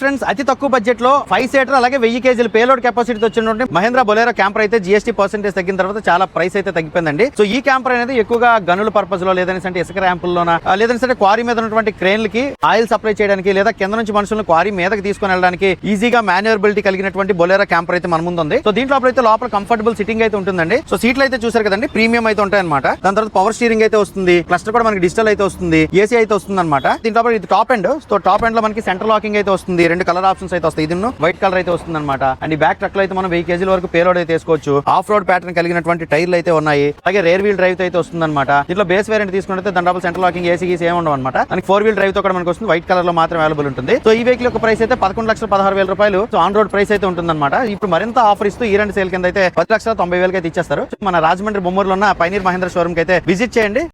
Friends అతి తక్కువ బడ్జెట్లో ఫైవ్ సీటర్ అలాగే వెయ్యి కేజీల పేలోడ్ కెపాసిటీ వచ్చినటువంటి మహేంద్ర బొలేరో క్యాంపర్ అయితే జిఎస్టీ పర్సెంటేజ్ తగ్గిన తర్వాత చాలా ప్రైస్ అయితే తగ్గిపోయిందండి. సో ఈ క్యాంపర్ అనేది ఎక్కువగా గనుల పర్పస్లో లేదని ఇసుక ర్యాంపుల్లోనా లేదంటే క్వారీ మీద ఉన్నటువంటి క్రేన్లకి ఆయిల్ సప్లై చేయడానికి లేదా కింద నుంచి మనుషులను క్వారీ మీదకి తీసుకుని వెళ్ళడానికి ఈజీగా మాన్యువరబిలిటీ కలిగినటువంటి బొలేరో క్యాంపర్ అయితే మన ముందు ఉంది. సో దీంట్లో అయితే లోపల కంఫర్టబుల్ సిట్టింగ్ అయితే ఉంటుందండి. సో సీట్లు అయితే చూసారు కదండి ప్రీమియం అయితే ఉంటాయన్నమాట. దాని తర్వాత పవర్ స్టీరింగ్ అయితే వస్తుంది క్లస్టర్ కూడా మనకి డిజిటల్ అయితే వస్తుంది ఏసీ అయితే వస్తుంది అనమాట దీంట్లో ఇది టాప్ ఎండ్ సో టాప్ ఎండ్లో మనకి సెంటర్ లాకింగ్ అయితే వస్తుంది. రెండు కలర్ ఆప్షన్స్ అయితే వస్తాయి. ఇది వైట్ కలర్ అయితే వస్తుంది అనమాట అండ్ ఈ బ్యాక్ ట్రక్లో అయితే మనం వెయ్యి కేజీల వరకు పేలోడ్ అయితే వేసుకోవచ్చు. ఆఫ్ రోడ్ ప్యాటర్న్ కలిగినటువంటి టైర్లు అయితే ఉన్నాయి. అలాగే రేర్ వీల్ డ్రైవ్ అయితే వస్తుంది అనమాట దీంట్లో బేస్ వేరియంట్ తీసుకుంటే దాని డబుల్ సెంటర్ లాకింగ్ ఏసీ గీసీ ఏమి ఉండవు అనమాట దానికి ఫోర్ వీల్ డ్రైవ్తో కూడా మనకు వస్తుంది. వైట్ కలర్లో మాత్రం అవైలబుల్ ఉంటుంది. సో ఈ వెహికల్ యొక్క ప్రైస్ అయితే పదకొండు లక్షల పదహారు వేల రూపాయలు. సో ఆన్ రోడ్ ప్రైస్ అయితే ఉంటుంది అనమాట ఇప్పుడు మరింత ఆఫర్ ఇస్తూ ఈ రెండు సేల్ కింద అయితే పది లక్షల తొంభై వేలకి అయితే ఇచ్చేస్తారు. మన రాజమండ్రి బొమ్మూరులో ఉన్న పైనీర్ మహేంద్ర షోరూమ్ అయితే విజిట్ చేయండి.